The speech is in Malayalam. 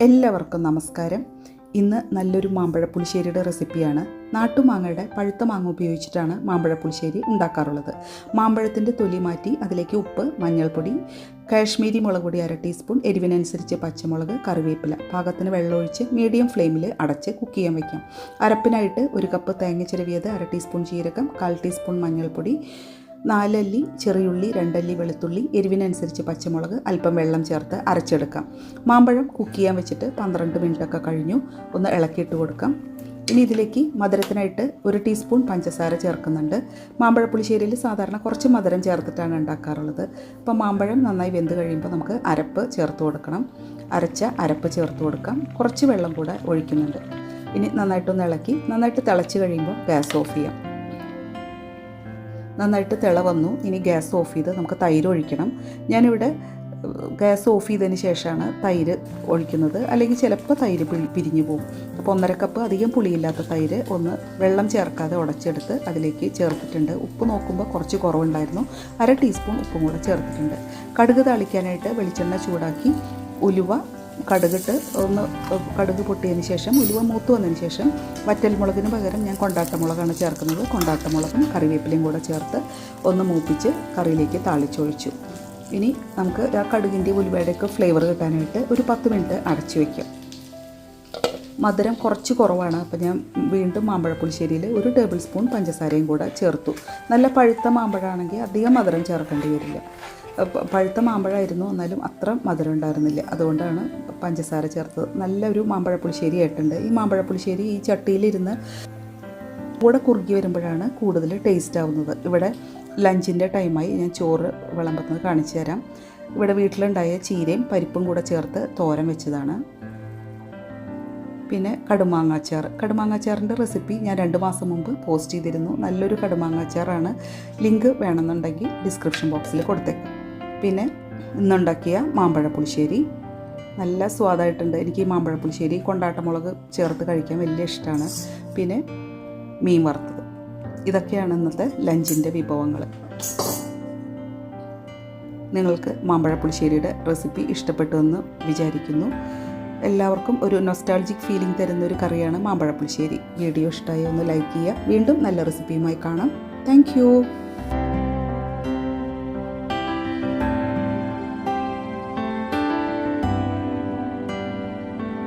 എല്ലാവർക്കും നമസ്കാരം. ഇന്ന് നല്ലൊരു മാമ്പഴ പുളിശ്ശേരിയുടെ റെസിപ്പിയാണ്. നാട്ടുമാങ്ങയുടെ പഴുത്ത മാങ്ങ ഉപയോഗിച്ചിട്ടാണ് മാമ്പഴ പുളിശ്ശേരി ഉണ്ടാക്കാറുള്ളത്. മാമ്പഴത്തിന്റെ തൊലി മാറ്റി അതിലേക്ക് ഉപ്പ് മഞ്ഞൾപ്പൊടി കാശ്മീരി മുളക് പൊടി അര ടീസ്പൂൺ എരിവിനനുസരിച്ച് പച്ചമുളക് കറിവേപ്പില പാകത്തിന് വെള്ളമൊഴിച്ച് മീഡിയം ഫ്ലെയിമിൽ അടച്ച് കുക്ക് ചെയ്യാൻ വയ്ക്കാം. അരപ്പിനായിട്ട് ഒരു കപ്പ് തേങ്ങ ചിരവിയത് അര ടീസ്പൂൺ ജീരകം കാൽ ടീസ്പൂൺ മഞ്ഞൾപ്പൊടി നാലല്ലി ചെറിയുള്ളി രണ്ടല്ലി വെളുത്തുള്ളി എരിവിനനുസരിച്ച് പച്ചമുളക് അല്പം വെള്ളം ചേർത്ത് അരച്ചെടുക്കാം. മാമ്പഴം കുക്ക് ചെയ്യാൻ വെച്ചിട്ട് പന്ത്രണ്ട് മിനിറ്റൊക്കെ കഴിഞ്ഞു. ഒന്ന് ഇളക്കിയിട്ട് കൊടുക്കാം. ഇനി ഇതിലേക്ക് മധുരത്തിനായിട്ട് ഒരു ടീസ്പൂൺ പഞ്ചസാര ചേർക്കുന്നുണ്ട്. മാമ്പഴപ്പുളിശ്ശേരിയിൽ സാധാരണ കുറച്ച് മധുരം ചേർത്തിട്ടാണ് ഉണ്ടാക്കാറുള്ളത്. അപ്പോൾ മാമ്പഴം നന്നായി വെന്ത് കഴിയുമ്പോൾ നമുക്ക് അരപ്പ് ചേർത്ത് കൊടുക്കണം. അരച്ച അരപ്പ് ചേർത്ത് കൊടുക്കാം. കുറച്ച് വെള്ളം കൂടെ ഒഴിക്കുന്നുണ്ട്. ഇനി നന്നായിട്ടൊന്ന് ഇളക്കി നന്നായിട്ട് തിളച്ച് കഴിയുമ്പോൾ ഗ്യാസ് ഓഫ് ചെയ്യാം. നന്നായിട്ട് തിള വന്നു. ഇനി ഗ്യാസ് ഓഫ് ചെയ്ത് നമുക്ക് തൈര് ഒഴിക്കണം. ഞാനിവിടെ ഗ്യാസ് ഓഫ് ചെയ്തതിന് ശേഷമാണ് തൈര് ഒഴിക്കുന്നത്. അല്ലെങ്കിൽ ചിലപ്പോൾ തൈര് പിരി- പിരിഞ്ഞു പോകും. അപ്പോൾ ഒന്നര കപ്പ് അധികം പുളിയില്ലാത്ത തൈര് ഒന്ന് വെള്ളം ചേർക്കാതെ ഉടച്ചെടുത്ത് അതിലേക്ക് ചേർത്തിട്ടുണ്ട്. ഉപ്പ് നോക്കുമ്പോൾ കുറച്ച് കുറവുണ്ടായിരുന്നു. അര ടീസ്പൂൺ ഉപ്പും കൂടെ ചേർത്തിട്ടുണ്ട്. കടുക് താളിക്കാനായിട്ട് വെളിച്ചെണ്ണ ചൂടാക്കി ഉലുവ കടുകിട്ട് ഒന്ന് കടുക് പൊട്ടിയതിന് ശേഷം ഉലുവ മൂത്ത് വന്നതിന് ശേഷം വറ്റൽമുളകിന് പകരം ഞാൻ കൊണ്ടാട്ടമുളകാണ് ചേർക്കുന്നത്. കൊണ്ടാട്ടമുളകും കറിവേപ്പിലയും കൂടെ ചേർത്ത് ഒന്ന് മൂപ്പിച്ച് കറിയിലേക്ക് താളിച്ചൊഴിച്ചു. ഇനി നമുക്ക് ആ കടുകിന്റെ ഉലുവയുടെയൊക്കെ ഫ്ലേവർ കിട്ടാനായിട്ട് ഒരു പത്ത് മിനിറ്റ് അടച്ചു വയ്ക്കാം. മധുരം കുറച്ച് കുറവാണ്. അപ്പോൾ ഞാൻ വീണ്ടും മാമ്പഴപ്പുളിശ്ശേരിയിൽ ഒരു ടേബിൾ സ്പൂൺ പഞ്ചസാരയും കൂടെ ചേർത്തു. നല്ല പഴുത്ത മാമ്പഴമാണെങ്കിൽ അധികം മധുരം ചേർക്കേണ്ടി വരില്ല. പഴുത്ത മാമ്പഴമായിരുന്നു. എന്നാലും അത്ര മധുരം ഉണ്ടായിരുന്നില്ല. അതുകൊണ്ടാണ് പഞ്ചസാര ചേർത്തത്. നല്ലൊരു മാമ്പഴ പുളിശ്ശേരി ആയിട്ടുണ്ട് ഈ മാമ്പഴ പുളിശ്ശേരി ഈ ചട്ടിയിലിരുന്ന് കൂടെ കുറുകി വരുമ്പോഴാണ് കൂടുതൽ ടേസ്റ്റ് ആവുന്നത്. ഇവിടെ ലഞ്ചിന്റെ ടൈമായി ഞാൻ ചോറ് വിളമ്പുന്നത് കാണിച്ചു തരാം. ഇവിടെ വീട്ടിലുണ്ടായ ചീരയും പരിപ്പും കൂടെ ചേർത്ത് തോരൻ വെച്ചതാണ്. പിന്നെ കടുമാങ്ങാച്ചാർ. കടുമാങ്ങാച്ചാറിന്റെ റെസിപ്പി ഞാൻ രണ്ട് മാസം മുമ്പ് പോസ്റ്റ് ചെയ്തിരുന്നു. നല്ലൊരു കടുമാങ്ങാച്ചാറാണ്. ലിങ്ക് വേണമെന്നുണ്ടെങ്കിൽ ഡിസ്ക്രിപ്ഷൻ ബോക്സിൽ കൊടുത്തേക്കാം. പിന്നെ ഇന്നുണ്ടാക്കിയ മാമ്പഴ പുളിശ്ശേരി നല്ല സ്വാദായിട്ടുണ്ട്. എനിക്ക് ഈ മാമ്പഴ പുളിശ്ശേരി കൊണ്ടാട്ടമുളക് ചേർത്ത് കഴിക്കാൻ വലിയ ഇഷ്ടമാണ്. പിന്നെ മീൻ വറുത്തത്. ഇതൊക്കെയാണ് ഇന്നത്തെ ലഞ്ചിന്റെ വിഭവങ്ങൾ. നിങ്ങൾക്ക് മാമ്പഴ പുളിശ്ശേരിയുടെ റെസിപ്പി ഇഷ്ടപ്പെട്ടു എന്ന് വിചാരിക്കുന്നു. എല്ലാവർക്കും ഒരു നൊസ്റ്റാൾജിക് ഫീലിംഗ് തരുന്ന ഒരു കറിയാണ് മാമ്പഴ പുളിശ്ശേരി വീഡിയോ ഇഷ്ടമായി ഒന്ന് ലൈക്ക് ചെയ്യുക. വീണ്ടും നല്ല റെസിപ്പിയുമായി കാണാം. താങ്ക്